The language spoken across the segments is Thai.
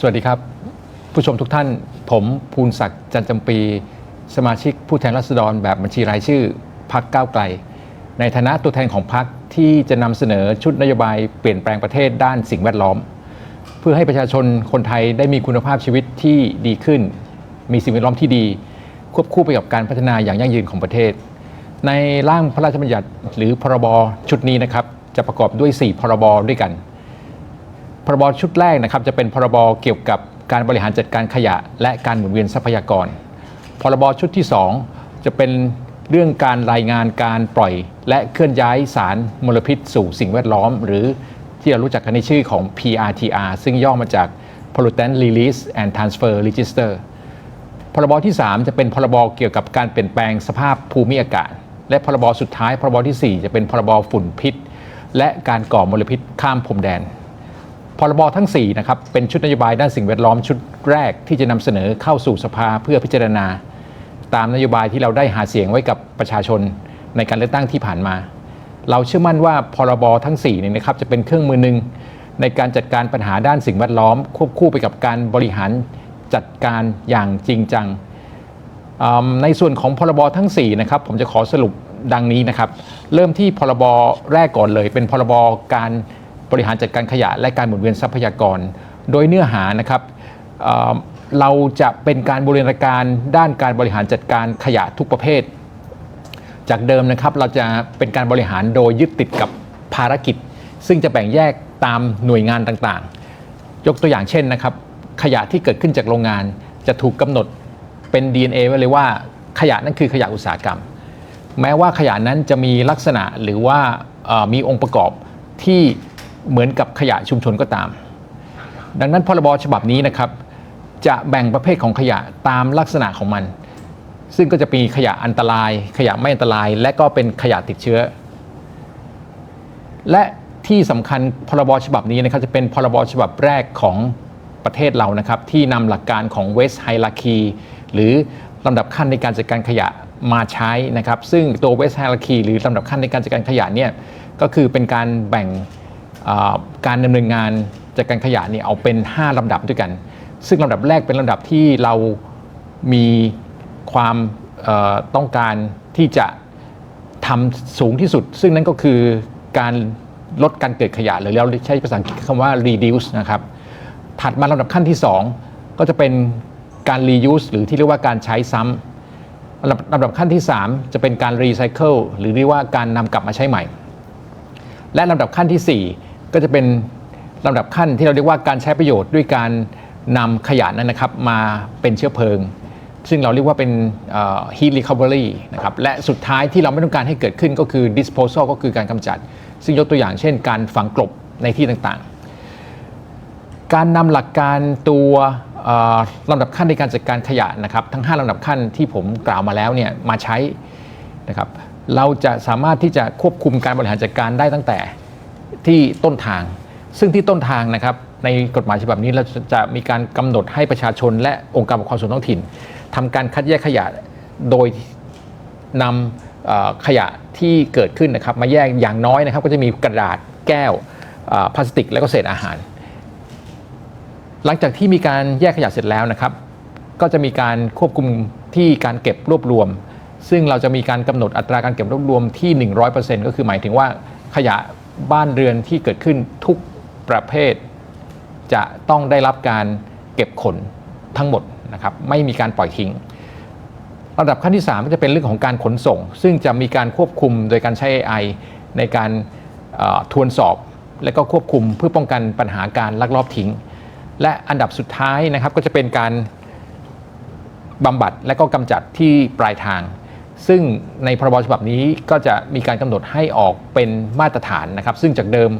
สวัสดีครับ ผู้ชมทุกท่าน ผมภูนศักดิ์จันจำปี สมาชิกผู้แทนราษฎรแบบบัญชีรายชื่อพักก้าวไกล ในฐานะตัวแทนของพักที่จะนำเสนอชุดนโยบายเปลี่ยนแปลงประเทศด้านสิ่งแวดล้อม เพื่อให้ประชาชนคนไทยได้มีคุณภาพชีวิตที่ดีขึ้น มีสิ่งแวดล้อมที่ดี ควบคู่ไปกับการพัฒนาอย่างยั่งยืนของประเทศ ในร่างพระราชบัญญัติหรือพรบชุดนี้นะครับจะประกอบด้วย 4 พรบด้วยกัน พรบชุดแรกนะครับจะเป็นพรบเกี่ยวกับการบริหารจัดการขยะ และการหมุนเวียนทรัพยากร พรบชุดที่ 2 จะเป็นเรื่องการรายงานการปล่อย และเคลื่อนย้ายสารมลพิษสู่สิ่งแวดล้อม หรือที่เรารู้จักกันในชื่อของ PRTR ซึ่งย่อมาจาก Pollutant Release and Transfer Register พรบที่ 3 จะเป็นพรบเกี่ยวกับการเปลี่ยนแปลงสภาพภูมิอากาศ และพรบสุดท้าย พรบทีสี่4 จะเป็นพรบฝุ่นพิษ และการก่อมลพิษข้ามพรมแดน พรบทั้ง4นะครับเป็นชุดนโยบายด้านสิ่งแวดล้อมชุดแรกที่จะนำเสนอเข้าสู่สภาเพื่อพิจารณา ตามนโยบายที่เราได้หาเสียงไว้กับประชาชนในการเลือกตั้งที่ผ่านมา เราเชื่อมั่นว่าพรบทั้ง4เนี่ยนะครับจะเป็นเครื่องมือหนึ่งในการจัดการปัญหาด้านสิ่งแวดล้อม ควบคู่ไปกับการบริหารจัดการอย่างจริงจัง ในส่วนของพรบทั้ง4นะครับผมจะขอสรุปดังนี้นะครับ เริ่มที่พรบแรกก่อนเลย เป็นพรบการ บริหารจัดการขยะและการหมุนเวียนทรัพยากร โดยเนื้อหานะครับเเราจะเป็นการบริหารการด้านการบริหารจัดการขยะทุกประเภท จากเดิมนะครับเราจะเป็นการบริหารโดยยึดติดกับภารกิจ ซึ่งจะแบ่งแยกตามหน่วยงานต่างๆ ยกตัวอย่างเช่นนะครับ ขยะที่เกิดขึ้นจากโรงงานจะถูกกำหนดเป็น DNA ไว้เลยว่าขยะนั่นคือขยะอุตสาหกรรม แม้ว่าขยะนั้นจะมีลักษณะหรือว่ามีองค์ประกอบที่ เหมือนกับขยะชุมชนก็ตาม ดังนั้นพรบฉบับนี้นะครับจะแบ่งประเภทของขยะตามลักษณะของมัน ซึ่งก็จะมีขยะอันตราย ขยะไม่อันตราย และก็เป็นขยะติดเชื้อ และที่สำคัญพรบฉบับนี้นะครับจะเป็นพรบฉบับแรกของประเทศเรานะครับที่นำหลักการของ West Hierarchy หรือลำดับขั้นในการจัดการขยะมาใช้นะครับ ซึ่งตัว West Hierarchy หรือลำดับขั้นในการจัดการขยะเนี่ยก็คือเป็นการแบ่ง การดำเนินงานจัดการขยะเนี่ยเอาเป็น 5ลำดับด้วยกัน ซึ่งลำดับแรกเป็นลำดับที่เรามีความต้องการที่จะทำสูงที่สุด ซึ่งนั่นก็คือการลดการเกิดขยะหรือเราใช้ภาษาอังกฤษคำว่า reduce นะครับ ถัดมาลำดับขั้นที่ 2 ก็จะเป็นการ reuse หรือที่เรียกว่าการใช้ซ้ำลำดับลำดับขั้นที่ 3 จะเป็นการ recycle หรือเรียกว่าการนำกลับมาใช้ใหม่ และลำดับขั้นทีสี่4 ก็จะเป็นลำดับขั้นที่เราเรียกว่าการใช้ประโยชน์ด้วยการนำขยะนั้นนะครับมาเป็นเชื้อเพลิง ซึ่งเราเรียกว่าเป็น heat recovery นะครับและสุดท้ายที่เราไม่ต้องการให้เกิดขึ้นก็คือ disposal ก็คือการกำจัด ซึ่งยกตัวอย่างเช่น การฝังกลบในที่ต่างๆ การนำหลักการตัวลำดับขั้นในการจัดการขยะนะครับทั้ง 5ลำดับขั้นที่ผมกล่าวมาแล้วเนี่ยมาใช้นะครับเราจะสามารถที่จะควบคุมการบริหารจัดการได้ตั้งแต่ ที่ต้นทาง ซึ่งที่ต้นทางนะครับในกฎหมายฉบับนี้เราจะมีการกำหนดให้ประชาชน และองค์การปกครองส่วนท้องถิ่นทำการคัดแยกขยะโดยนำเอ่อขยะที่เกิดขึ้นนะครับมาแยกอย่างน้อยนะครับ ก็จะมีกระดาษแก้วพลาสติก และก็เศษอาหาร หลังจากที่มีการแยกขยะเสร็จแล้วนะครับ ก็จะมีการควบคุมที่การเก็บรวบรวม ซึ่งเราจะมีการกำหนดอัตราการเก็บรวบรวมที่ 100%ก็คือหมายถึงว่าขยะ บ้านเรือนที่เกิดขึ้นทุกประเภท จะต้องได้รับการเก็บขนทั้งหมดนะครับไม่มีการปล่อยทิ้งระดับขั้นที่ 3 ก็จะเป็นเรื่องของการขนส่ง ซึ่งจะมีการควบคุมโดยการใช้ AI ในการทวนสอบ และก็ควบคุมเพื่อป้องกันปัญหาการลักลอบทิ้ง และอันดับสุดท้ายนะครับก็จะเป็นการบำบัดและก็กำจัดที่ปลายทาง ซึ่งในพรบฉบับนี้ก็จะมีการกำหนดให้ออกเป็นมาตรฐานนะครับ ซึ่งจากเดิม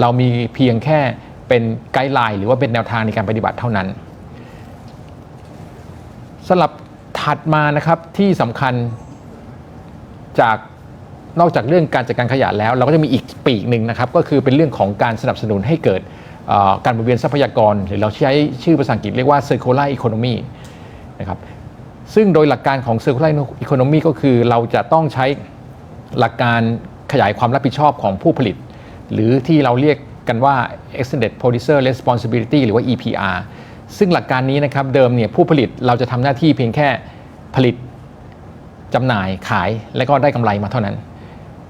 เรามีเพียงแค่เป็นไกด์ไลน์หรือว่าเป็นแนวทางในการปฏิบัติเท่านั้นสำหรับถัดมานะครับที่สำคัญจากนอกจากเรื่องการจัดการขยะแล้ว เราก็จะมีอีกปีกหนึ่งนะครับ ก็คือเป็นเรื่องของการสนับสนุนให้เกิดการหมุนเวียนทรัพยากร หรือเราใช้ชื่อภาษาอังกฤษเรียกว่า circular economy นะครับ ซึ่งโดยหลักการของ circular economy ก็คือเราจะต้องใช้หลักการขยายความรับผิดชอบของผู้ผลิต หรือที่เราเรียกกันว่า extended producer responsibility หรือว่า EPR ซึ่งหลักการนี้นะครับเดิมเนี่ยผู้ผลิตเราจะทำหน้าที่เพียงแค่ผลิตจำหน่ายขายและก็ได้กำไรมาเท่านั้น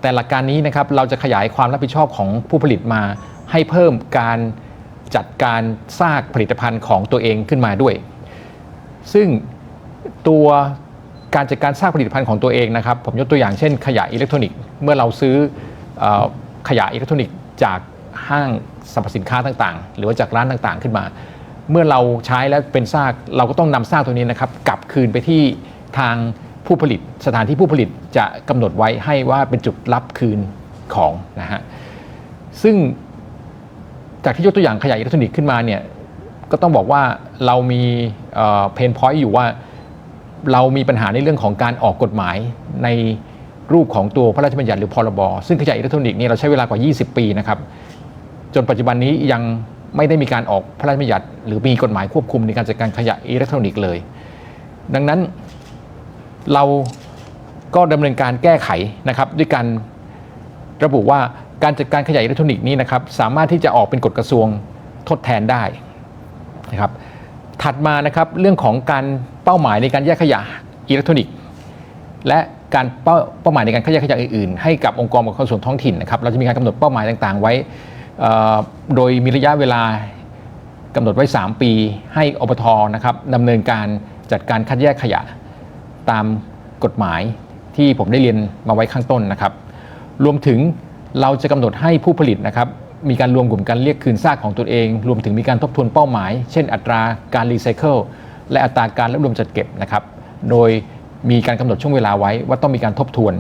แต่หลักการนี้นะครับเราจะขยายความรับผิดชอบของผู้ผลิตมา ให้เพิ่มการจัดการสร้างผลิตภัณฑ์ของตัวเองขึ้นมาด้วย ซึ่ง ตัวการจัดการสร้างผลิตภัณฑ์ของตัวเองนะครับ ผมยกตัวอย่างเช่นขยะอิเล็กทรอนิกส์เมื่อเราซื้ออขยะอิเล็กทรอนิกส์จากห้างสรรพสินค้าต่างๆ หรือว่าจากร้านต่างๆ ขึ้นมา เมื่อเราใช้แล้วเป็นซากเราก็ต้องนำซากตัวนี้นะครับกลับคืนไปที่ทางผู้ผลิตสถานที่ผู้ผลิตจะกำหนดไว้ให้ว่าเป็นจุดรับคืนของนะฮะซึ่งจากที่ยกตัวอย่างขยะอิเล็กทรอนิกส์ขึ้นมาเนี่ยก็ต้องบอกว่าเรามีเพนพอยต์อยู่ว่า เรามีปัญหาในเรื่องของการออกกฎหมายในรูปของตัวพระราชบัญญัติหรือพรบซึ่งขยะอิเล็กทรอนิกส์นี่เราใช้เวลากว่า 20 ปีนะครับจนปัจจุบันนี้ยังไม่ได้มีการออกพระราชบัญญัติ หรือมีกฎหมายควบคุมในการจัดการขยะอิเล็กทรอนิกส์เลย ดังนั้นเราก็ดำเนินการแก้ไขนะครับด้วยการระบุว่าการจัดการขยะอิเล็กทรอนิกส์นี้นะครับสามารถที่จะออกเป็นกฎกระทรวงทดแทนได้นะครับ ถัดมานะครับเรื่องของการเป้าหมายในการแยกขยะอิเล็กทรอนิกส์ และการเป้าเป้าหมายในการแยกขยะอื่นๆ ให้กับองค์กรปกครองส่วนท้องถิ่นนะครับเราจะมีการกำหนดเป้าหมายต่างๆ ไว้โดยมีระยะเวลากำหนดไว้ 3 ปี ให้อบทนะครับดำเนินการจัดการคัดแยกขยะตามกฎหมายที่ผมได้เรียนมาไว้ข้างต้นนะครับ รวมถึงเราจะกำหนดให้ผู้ผลิตนะครับ มีการรวมกลุ่มการเรียกคืนซากของตัวเอง รวมถึงมีการทบทวนเป้าหมาย เช่น อัตราการรีไซเคิลและอัตราการรวบรวมจัดเก็บนะครับ โดยมีการกำหนดช่วงเวลาไว้ว่าต้องมีการทบทวน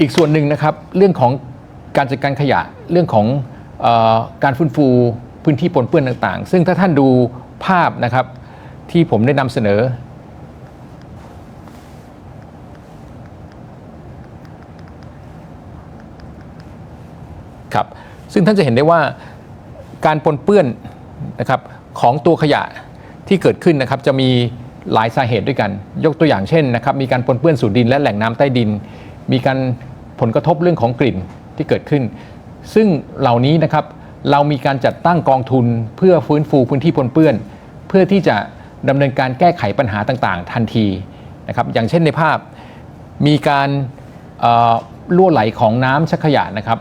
อีกส่วนหนึ่งนะครับ เรื่องของการจัดการขยะเรื่องของออการฟื้นฟูพื้นที่ปนเปื้อนต่างๆ ซึ่งถ้าท่านดูภาพนะครับที่ผมได้นำเสนอ ครับ ซึ่งท่านจะเห็นได้ว่าการปนเปื้อนนะครับของตัวขยะที่เกิดขึ้นนะครับจะมีหลายสาเหตุด้วยกัน ยกตัวอย่างเช่นนะครับมีการปนเปื้อนสู่ดินและแหล่งน้ำใต้ดิน มีการผลกระทบเรื่องของกลิ่นที่เกิดขึ้น ซึ่งเหล่านี้นะครับเรามีการจัดตั้งกองทุนเพื่อฟื้นฟูพื้นที่ปนเปื้อน เพื่อที่จะดำเนินการแก้ไขปัญหาต่างๆ ทันทีนะครับอย่างเช่นในภาพมีการเอ่อรั่วไหลของน้ำชักขยะนะครับ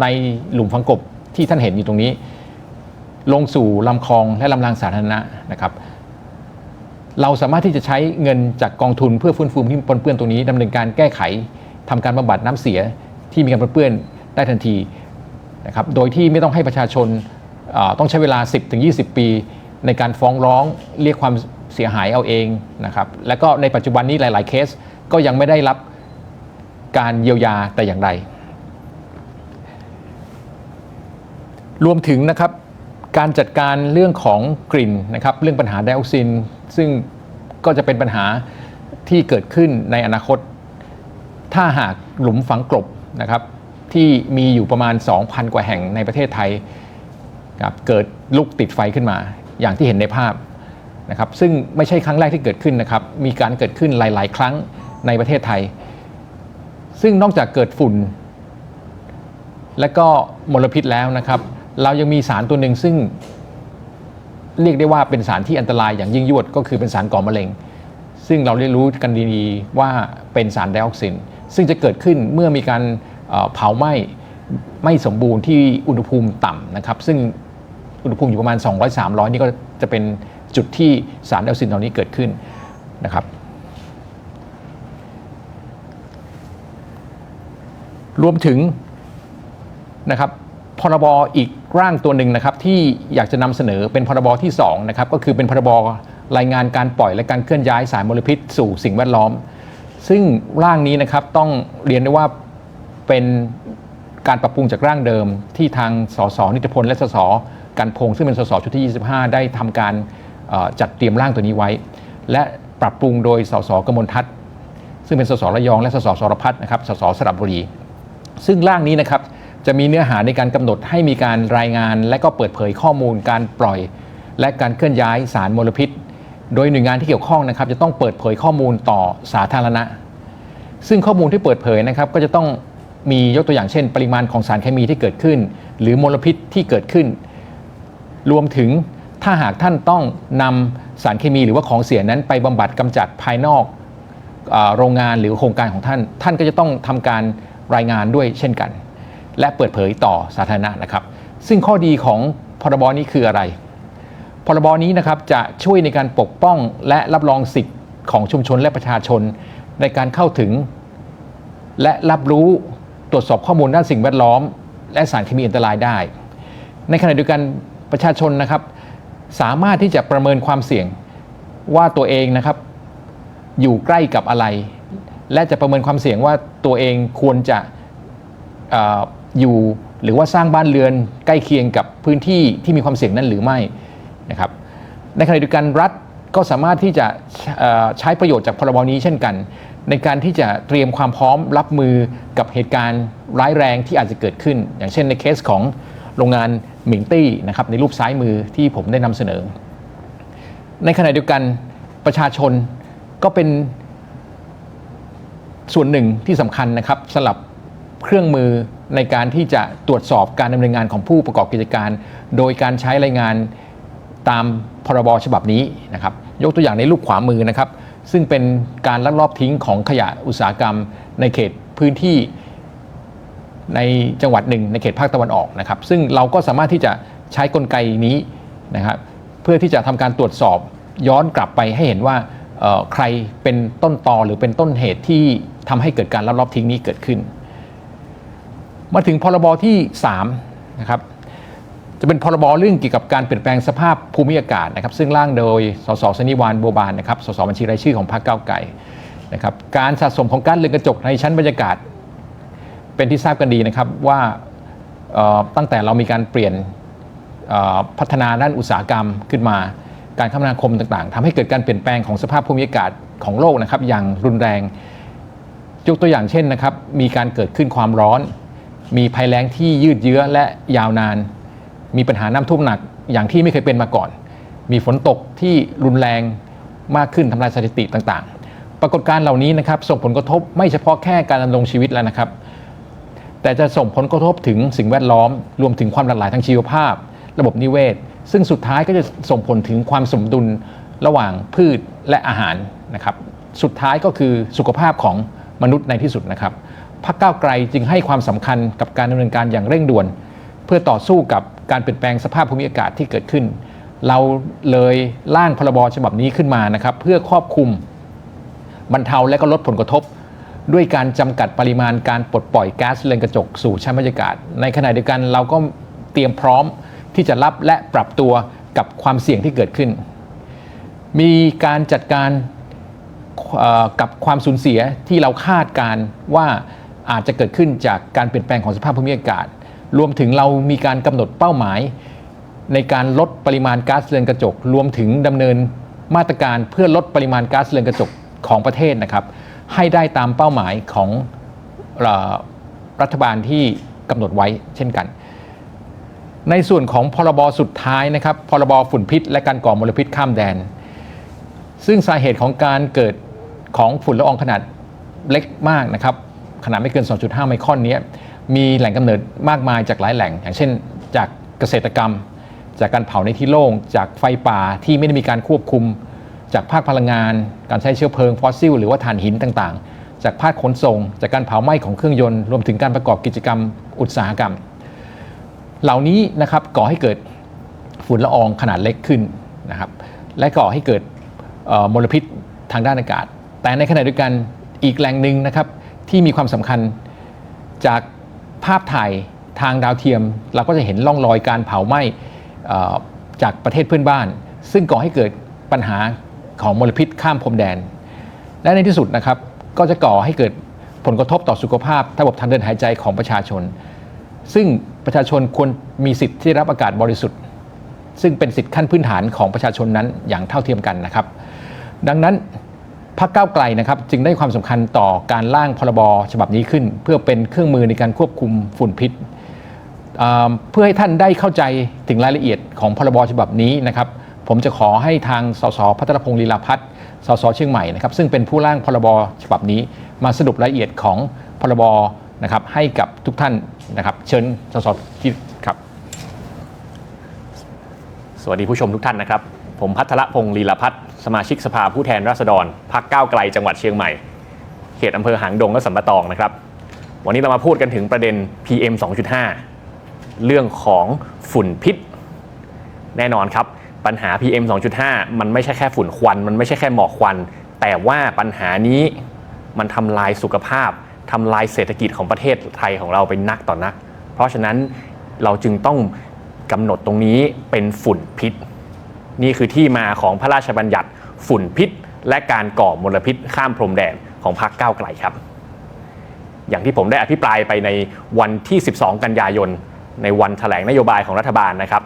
ในหลุมฝังกบที่ท่านเห็นอยู่ตรงนี้ ลงสู่ลำคลองและลำรางสาธารณะนะครับ เราสามารถที่จะใช้เงินจากกองทุนเพื่อฟื้นฟูที่ปนเปื้อนตรงนี้ดำเนินการแก้ไขทำการบำบัดน้ำเสียที่มีการปนเปื้อนได้ทันทีนะครับโดยที่ไม่ต้องให้ประชาชนต้องใช้เวลา 10-20 ปี ในการฟ้องร้องเรียกความเสียหายเอาเองนะครับ แล้วก็ในปัจจุบันนี้หลาย ๆ เคสก็ยังไม่ได้รับการเยียวยาแต่อย่างใด รวมถึงนะครับการจัดการเรื่องของกลิ่นนะครับเรื่องปัญหาไดออกซิน ซึ่งก็จะเป็นปัญหาที่เกิดขึ้นในอนาคต ถ้าหากหลุมฝังกลบนะครับที่มีอยู่ประมาณ 2,000 กว่าแห่งในประเทศไทยครับเกิดลุกติดไฟขึ้นมา อย่างที่เห็นในภาพนะครับซึ่งไม่ใช่ครั้งแรกที่เกิดขึ้นนะครับมีการเกิดขึ้นหลาย ๆ ครั้งในประเทศไทย ซึ่งนอกจากเกิดฝุ่น และก็มลพิษแล้วนะครับ เรายังมีสารตัวหนึ่งซึ่งเรียกได้ว่าเป็นสารที่อันตรายอย่างยิ่งยวดก็คือเป็นสารก่อมะเร็ง ซึ่งเราได้รู้กันดีๆว่าเป็นสารไดออกซิน ซึ่งจะเกิดขึ้นเมื่อมีการเผาไหม้ไม่สมบูรณ์ที่อุณหภูมิต่ำนะครับ ซึ่งอุณหภูมิอยู่ประมาณ 200-300 นี่ก็จะเป็นจุดที่สารไดออกซินเหล่านี้เกิดขึ้นนะครับรวมถึงนะครับ พรบอีกร่างตัวหนึ่งนะครับที่อยากจะนำเสนอเป็นพรบที่2นะครับก็คือเป็นพรบรายงานการปล่อยและการเคลื่อนย้ายสารมลพิษสู่สิ่งแวดล้อม ซึ่งร่างนี้นะครับต้องเรียนได้ว่าเป็นการปรับปรุงจากร่างเดิม ที่ทางสสนิติพลและสสกันพงษ์ซึ่งเป็นสสชุดที่ 25 ได้ทำการจัดเตรียมร่างตัวนี้ไว้ และปรับปรุงโดยสสกมลทัศน์ซึ่งเป็นสสระยองและสสสรพัฒนะครับสสสระบุรี ซึ่งร่างนี้นะครับ จะมีเนื้อหาในการกำหนดให้มีการรายงาน และก็เปิดเผยข้อมูล การปล่อย และการเคลื่อนย้ายสารมลพิษ โดยหน่วยงานที่เกี่ยวข้องนะครับ จะต้องเปิดเผยข้อมูลต่อสาธารณะ ซึ่งข้อมูลที่เปิดเผยนะครับ ก็จะต้องมียกตัวอย่างเช่น ปริมาณของสารเคมีที่เกิดขึ้น หรือมลพิษที่เกิดขึ้น รวมถึงถ้าหากท่านต้องนำสารเคมีหรือว่าของเสียนั้นไปบำบัดกำจัดภายนอกอโรงงานหรือโครงการของท่าน ท่านก็จะต้องทำการรายงานด้วยเช่นกัน และเปิดเผยต่อสาธารณะนะครับ ซึ่งข้อดีของพรบนี้คืออะไร พรบนี้นะครับจะช่วยในการปกป้องและรับรองสิทธิ์ของชุมชนและประชาชน ในการเข้าถึง และรับรู้ตรวจสอบข้อมูลด้านสิ่งแวดล้อม และสารเคมีอันตรายได้ ในขณะเดียวกันประชาชนนะครับ สามารถที่จะประเมินความเสี่ยงว่าตัวเองนะครับ อยู่ใกล้กับอะไร และจะประเมินความเสี่ยงว่าตัวเองควรจะ อยู่หรือว่าสร้างบ้านเรือนใกล้เคียงกับพื้นที่ที่มีความเสี่ยงนั้นหรือไม่นะครับในขณะเดียวกันรัฐก็สามารถที่จะใช้ประโยชน์จากพรบนี้เช่นกัน ในการที่จะเตรียมความพร้อมรับมือกับเหตุการณ์ร้ายแรงที่อาจจะเกิดขึ้น อย่างเช่นในเคสของโรงงานหมิงตี้นะครับในรูปซ้ายมือที่ผมได้นำเสนอ ในขณะเดียวกันประชาชนก็เป็นส่วนหนึ่งที่สำคัญนะครับสำหรับเครื่องมือ ในการที่จะตรวจสอบการดำเนินงานของผู้ประกอบกิจการ โดยการใช้รายงานตามพรบฉบับนี้นะครับ ยกตัวอย่างในรูปขวามือนะครับ ซึ่งเป็นการลักลอบทิ้งของขยะอุตสาหกรรม ในเขตพื้นที่ในจังหวัดหนึ่งในเขตภาคตะวันออกนะครับ ซึ่งเราก็สามารถที่จะใช้กลไกนี้นะครับ เพื่อที่จะทำการตรวจสอบย้อนกลับไปให้เห็นว่าใครเป็นต้นตอหรือเป็นต้นเหตุที่ทำให้เกิดการลักลอบทิ้งนี้เกิดขึ้น มาถึงพรบที่3นะครับจะเป็นพรบเรื่องเกี่ยวกับการเปลี่ยนแปลงสภาพภูมิอากาศนะครับ ซึ่งร่างโดยสสสนิวานบัวบานนะครับสสบัญชีรายชื่อของพรรคก้าวไกลนะครับการสะสมของก๊าซเรือนกระจกในชั้นบรรยากาศ เป็นที่ทราบกันดีนะครับว่าตั้งแต่เรามีการเปลี่ยนพัฒนาด้านอุตสาหกรรมขึ้นมาการคมนาคมต่างๆทำให้เกิดการเปลี่ยนแปลงของสภาพภูมิอากาศของโลกนะครับอย่างรุนแรงยกตัวอย่างเช่นนะครับมีการเกิดขึ้นความร้อน มีภัยแล้งที่ยืดเยื้อและยาวนาน มีปัญหาน้ำท่วมหนักอย่างที่ไม่เคยเป็นมาก่อน มีฝนตกที่รุนแรงมากขึ้นทำลายสถิติต่างๆ ปรากฏการณ์เหล่านี้นะครับส่งผลกระทบไม่เฉพาะแค่การดำรงชีวิตแล้วนะครับ แต่จะส่งผลกระทบถึงสิ่งแวดล้อม รวมถึงความหลากหลายทางชีวภาพ ระบบนิเวศ ซึ่งสุดท้ายก็จะส่งผลถึงความสมดุลระหว่างพืชและอาหารนะครับ สุดท้ายก็คือสุขภาพของมนุษย์ในที่สุดนะครับ พรรคก้าวไกลจึงให้ความสำคัญกับการดำเนินการอย่างเร่งด่วน เพื่อต่อสู้กับการเปลี่ยนแปลงสภาพภูมิอากาศที่เกิดขึ้น เราเลยร่างพรบฉบับนี้ขึ้นมานะครับเพื่อครอบคลุมบรรเทาและก็ลดผลกระทบ ด้วยการจำกัดปริมาณการปลดปล่อยก๊าซเรือนกระจกสู่ชั้นบรรยากาศ ในขณะเดียวกันเราก็เตรียมพร้อมที่จะรับและปรับตัวกับความเสี่ยงที่เกิดขึ้น มีการจัดการกับความสูญเสียที่เราคาดการณ์ว่า อาจจะเกิดขึ้นจากการเปลี่ยนแปลงของสภาพภูมิอากาศ รวมถึงเรามีการกำหนดเป้าหมาย ในการลดปริมาณก๊าซเรือนกระจก รวมถึงดำเนินมาตรการเพื่อลดปริมาณก๊าซเรือนกระจกของประเทศนะครับ ให้ได้ตามเป้าหมายของรัฐบาลที่กำหนดไว้เช่นกัน ในส่วนของพรบสุดท้ายนะครับ พรบฝุ่นพิษ และการก่อมลพิษข้ามแดน ซึ่งสาเหตุของการเกิดของฝุ่นละอองขนาดเล็กมากนะครับ ขนาดไม่เกิน 2.5 ไมครอนเนี้ยมีแหล่งกำเนิดมากมายจากหลายแหล่ง อย่างเช่น จากเกษตรกรรม จากการเผาในที่โล่ง จากไฟป่าที่ไม่ได้มีการควบคุม จากภาคพลังงาน การใช้เชื้อเพลิงฟอสซิล หรือว่าถ่านหินต่างๆ จากภาคขนส่ง จากการเผาไหม้ของเครื่องยนต์ รวมถึงการประกอบกิจกรรมอุตสาหกรรม เหล่านี้นะครับก่อให้เกิดฝุ่นละอองขนาดเล็กขึ้นนะครับและก่อให้เกิดมลพิษทางด้านอากาศ แต่ในขณะเดียวกันอีกแหล่งหนึ่งนะครับ ที่มีความสำคัญจากภาพถ่ายทางดาวเทียม เราก็จะเห็นร่องรอยการเผาไหม้อ่อจากประเทศเพื่อนบ้าน ซึ่งก่อให้เกิดปัญหาของมลพิษข้ามพรมแดน และในที่สุดนะครับก็จะก่อให้เกิดผลกระทบต่อสุขภาพระบบทางเดินหายใจของประชาชน ซึ่งประชาชนควรมีสิทธิ์ที่รับอากาศบริสุทธิ์ ซึ่งเป็นสิทธิขั้นพื้นฐานของประชาชนนั้นอย่างเท่าเทียมกันนะครับ ดังนั้น พรรคก้าวไกลนะครับจึงได้ความสำคัญต่อการร่างพรบฉบับนี้ขึ้น เพื่อเป็นเครื่องมือในการควบคุมฝุ่นพิษเพื่อให้ท่านได้เข้าใจถึงรายละเอียดของพรบฉบับนี้นะครับ ผมจะขอให้ทางสสพัทรพงศ์ลีลาพัฒน์สสเชียงใหม่นะครับ ซึ่งเป็นผู้ร่างพรบฉบับนี้ มาสรุปรายละเอียดของพรบนะครับให้กับทุกท่านนะครับ เชิญสสที่ครับ สวัสดีผู้ชมทุกท่านนะครับ ผมพัทรพงศ์ลีลพัฒน์สมาชิกสภาผู้แทนราษฎรพรรคก้าวไกลจังหวัดเชียงใหม่ เขตอำเภอหางดงและสัมปะตองนะครับ วันนี้เรามาพูดกันถึงประเด็น PM 2.5 เรื่องของฝุ่นพิษ แน่นอนครับปัญหา PM 2.5 มันไม่ใช่แค่ฝุ่นควัน มันไม่ใช่แค่หมอกควัน แต่ว่าปัญหานี้มันทำลายสุขภาพทำลายเศรษฐกิจของประเทศไทยของเราเป็นนักต่อนัก เพราะฉะนั้นเราจึงต้องกำหนดตรงนี้เป็นฝุ่นพิษ นี่คือที่มาของพระราชบัญญัติฝุ่นพิษ และการก่อมลพิษข้ามพรมแดนของพรรคก้าวไกลครับ อย่างที่ผมได้อภิปรายไปในวันที่ 12 กันยายน ในวันแถลงนโยบายของรัฐบาลนะครับ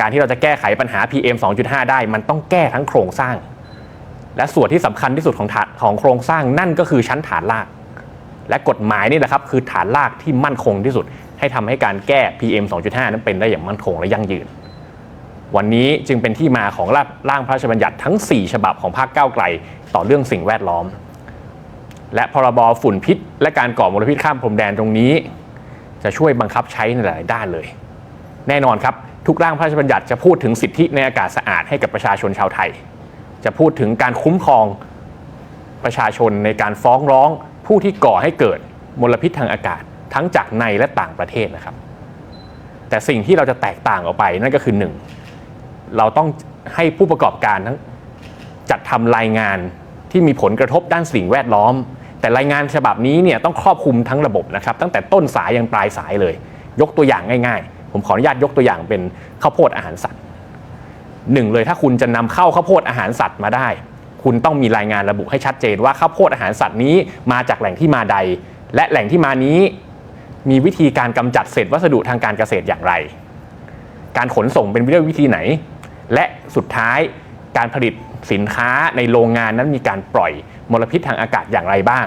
การที่เราจะแก้ไขปัญหา PM 2.5 ได้ มันต้องแก้ทั้งโครงสร้าง และส่วนที่สำคัญที่สุดของของโครงสร้างนั่นก็คือชั้นฐานราก และกฎหมายนี่แหละครับคือฐานรากที่มั่นคงที่สุด ให้ทำให้การแก้ PM 2.5 นั้นเป็นได้อย่างมั่นคงและยั่งยืน วันนี้จึงเป็นที่มาของร่างพระราชบัญญัติทั้ง 4 ฉบับของพรรคก้าวไกล ต่อเรื่องสิ่งแวดล้อม และพรบฝุ่นพิษ และการก่อมลพิษข้ามพรมแดนตรงนี้ จะช่วยบังคับใช้ในหลายด้านเลย แน่นอนครับ ทุกร่างพระราชบัญญัติจะพูดถึงสิทธิในอากาศสะอาดให้กับประชาชนชาวไทย จะพูดถึงการคุ้มครองประชาชนในการฟ้องร้องผู้ที่ก่อให้เกิดมลพิษทางอากาศ ทั้งจากในและต่างประเทศนะครับ แต่สิ่งที่เราจะแตกต่างออกไปนั่นก็คือหนึ่ง เราต้องให้ผู้ประกอบการทั้งจัดทำรายงานที่มีผลกระทบด้านสิ่งแวดล้อม แต่รายงานฉบับนี้เนี่ยต้องครอบคลุมทั้งระบบนะครับ ตั้งแต่ต้นสายยันปลายสายเลย ยกตัวอย่างง่ายๆ ผมขออนุญาตยกตัวอย่างเป็นข้าวโพดอาหารสัตว์หนึ่งเลยถ้าคุณจะนำเข้าข้าวโพดอาหารสัตว์มาได้ คุณต้องมีรายงานระบุให้ชัดเจนว่าข้าวโพดอาหารสัตว์นี้มาจากแหล่งที่มาใด และแหล่งที่มานี้มีวิธีการกำจัดเศษวัสดุทางการเกษตรอย่างไร การขนส่งเป็นด้วยวิธีไหน และสุดท้ายการผลิตสินค้าในโรงงานนั้นมีการปล่อยมลพิษทางอากาศอย่างไรบ้าง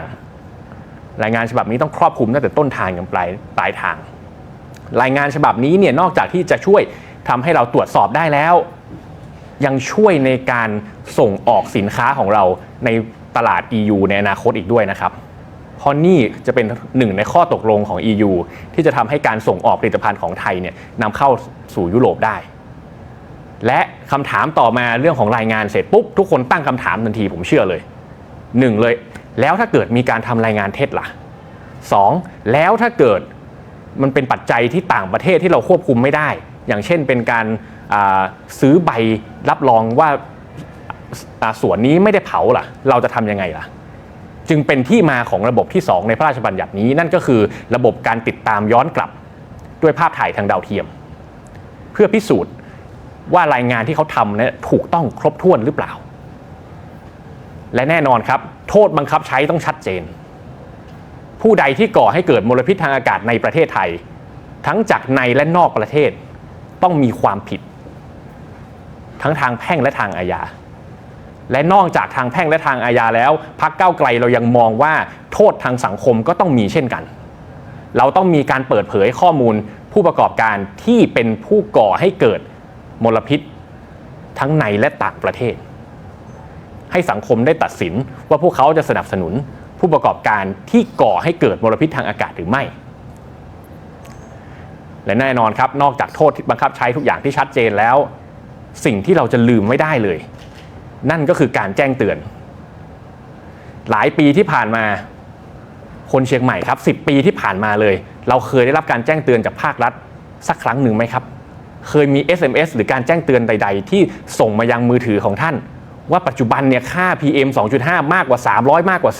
รายงานฉบับนี้ต้องครอบคลุมตั้งแต่ต้นทางถึงปลายปลายทาง รายงานฉบับนี้เนี่ยนอกจากที่จะช่วยทำให้เราตรวจสอบได้แล้ว ยังช่วยในการส่งออกสินค้าของเราในตลาด EU ในอนาคตอีกด้วยนะครับ เพราะนี่จะเป็นหนึ่งในข้อตกลงของ EU ที่จะทำให้การส่งออกผลิตภัณฑ์ของไทยเนี่ยนำเข้าสู่ยุโรปได้ และคำถามต่อมาเรื่องของรายงานเสร็จปุ๊บ ทุกคนตั้งคำถามทันทีผมเชื่อเลยหนึ่งเลย แล้วถ้าเกิดมีการทำรายงานเท็จล่ะสองแล้วถ้าเกิดมันเป็นปัจจัยที่ต่างประเทศที่เราควบคุมไม่ได้ อย่างเช่นเป็นการาซื้อใบรับรองว่าอ่าสวนนี้ไม่ได้เผาล่ะ เราจะทำยังไงล่ะ จึงเป็นที่มาของระบบที่ 2 ในพระราชบัญญัตินี้ นั่นก็คือระบบการติดตามย้อนกลับด้วยภาพถ่ายทางดาวเทียม เพื่อพิสูจน์ว่ารายงานที่เขาทำเนี่ยถูกต้องครบถ้วนหรือเปล่า และแน่นอนครับ โทษบังคับใช้ต้องชัดเจน ผู้ใดที่ก่อให้เกิดมลพิษทางอากาศในประเทศไทย ทั้งจากในและนอกประเทศต้องมีความผิด ทั้งทางแพ่งและทางอาญา และนอกจากทางแพ่งและทางอาญาแล้ว พักเก้าไกลเรายังมองว่าโทษทางสังคมก็ต้องมีเช่นกัน เราต้องมีการเปิดเผยข้อมูลผู้ประกอบการที่เป็นผู้ก่อให้เกิดมลพิษ ทั้งในและต่างประเทศ ให้สังคมได้ตัดสินว่าพวกเขาจะสนับสนุนผู้ประกอบการที่ก่อให้เกิดมลพิษทางอากาศหรือไม่ และแน่นอนครับ นอกจากโทษที่บังคับใช้ทุกอย่างที่ชัดเจนแล้ว สิ่งที่เราจะลืมไม่ได้เลย นั่นก็คือการแจ้งเตือน หลายปีที่ผ่านมาคนเชียงใหม่ครับ 10 ปีที่ผ่านมาเลย เราเคยได้รับการแจ้งเตือนจากภาครัฐ สักครั้งหนึ่งไหมครับ เคยมี SMS หรือการแจ้งเตือนใด ๆ ที่ส่งมายังมือถือของท่าน ว่าปัจจุบันเนี่ยค่า PM 2.5 มากกว่า 300 มากกว่า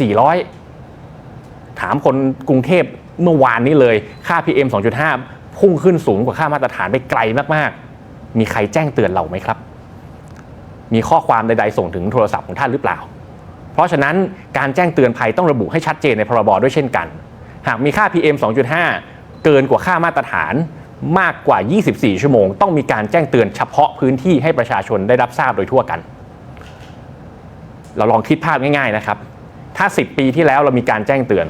400 ถามคนกรุงเทพเมื่อวานนี้เลยค่า PM 2.5 พุ่งขึ้นสูงกว่าค่ามาตรฐานไปไกลมากๆ มีใครแจ้งเตือนเราไหมครับ มีข้อความใดๆส่งถึงโทรศัพท์ของท่านหรือเปล่า เพราะฉะนั้นการแจ้งเตือนภัยต้องระบุให้ชัดเจนในพรบด้วยเช่นกัน หากมีค่า PM 2.5 เกินกว่าค่ามาตรฐานมากกว่า 24 ชั่วโมง ต้องมีการแจ้งเตือนเฉพาะพื้นที่ให้ประชาชนได้รับทราบโดยทั่วกัน เราลองคิดภาพง่ายๆนะครับ ถ้า 10 ปีที่แล้วเรามีการแจ้งเตือน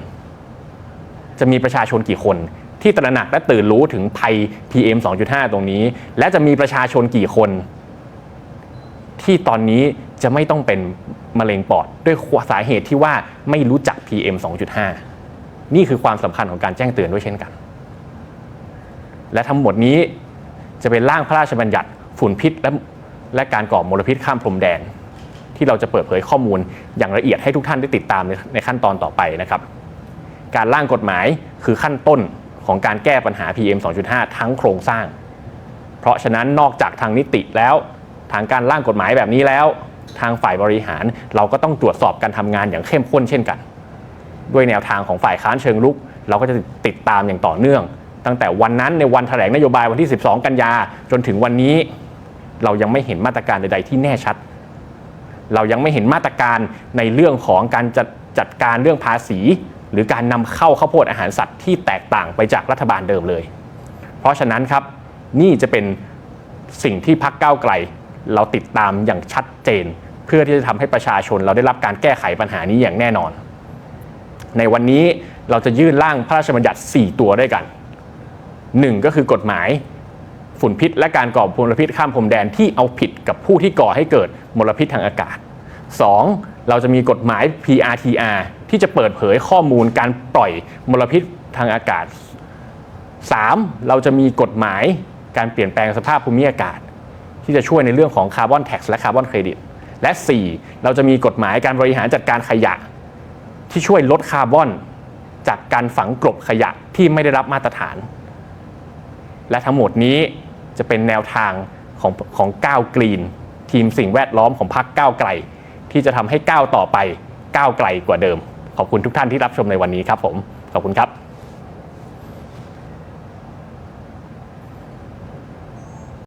จะมีประชาชนกี่คนที่ตระหนักและตื่นรู้ถึงภัย PM 2.5 ตรงนี้ และจะมีประชาชนกี่คน ที่ตอนนี้จะไม่ต้องเป็นมะเร็งปอด ด้วยสาเหตุที่ว่าไม่รู้จัก PM 2.5 นี่คือความสำคัญของการแจ้งเตือนด้วยเช่นกัน และทั้งหมดนี้จะเป็นร่างพระราชบัญญัติฝุ่นพิษและและการก่อมลพิษข้ามพรมแดน ที่เราจะเปิดเผยข้อมูลอย่างละเอียดให้ทุกท่านได้ติดตามในขั้นตอนต่อไปนะครับ การร่างกฎหมายคือขั้นต้นของการแก้ปัญหา PM 2.5 ทั้งโครงสร้าง เพราะฉะนั้นนอกจากทางนิติแล้ว ทางการร่างกฎหมายแบบนี้แล้ว ทางฝ่ายบริหาร เราก็ต้องตรวจสอบการทำงานอย่างเข้มข้นเช่นกัน ด้วยแนวทางของฝ่ายค้านเชิงลุก เราก็จะติดตามอย่างต่อเนื่อง ตั้งแต่วันนั้นในวันแถลงนโยบายวันที่ 12 กันยาจนถึงวันนี้ เรายังไม่เห็นมาตรการใด ๆ ที่แน่ชัด เรายังไม่เห็นมาตรการในเรื่องของการจัดจัดการเรื่องภาษี หรือการนำเข้าข้าวโพดอาหารสัตว์ที่แตกต่างไปจากรัฐบาลเดิมเลย เพราะฉะนั้นครับนี่จะเป็นสิ่งที่พักก้าวไกล เราติดตามอย่างชัดเจน เพื่อที่จะทำให้ประชาชนเราได้รับการแก้ไขปัญหานี้อย่างแน่นอน ในวันนี้เราจะยื่นร่างพระราชบัญญัติ 4 ตัวด้วยกัน 1 ก็คือกฎหมายฝุ่นพิษและการก่อมลพิษข้ามพรมแดนที่เอาผิดกับผู้ที่ก่อให้เกิดมลพิษทางอากาศ 2. เราจะมีกฎหมาย PRTR ที่จะเปิดเผยข้อมูลการปล่อยมลพิษทางอากาศ 3. เราจะมีกฎหมายการเปลี่ยนแปลงสภาพภูมิอากาศ ที่จะช่วยในเรื่องของคาร์บอนแท็กและคาร์บอนเครดิตและ 4. เราจะมีกฎหมายการบริหารจัดการขยะ ที่ช่วยลดคาร์บอน จากการฝังกลบขยะที่ไม่ได้รับมาตรฐาน และทั้งหมดนี้จะเป็นแนวทางของของก้าวกรีน ทีมสิ่งแวดล้อมของพรรคก้าวไกล ที่จะทำให้ก้าวต่อไปก้าวไกลกว่าเดิม ขอบคุณทุกท่านที่รับชมในวันนี้ครับผม ขอบคุณครับ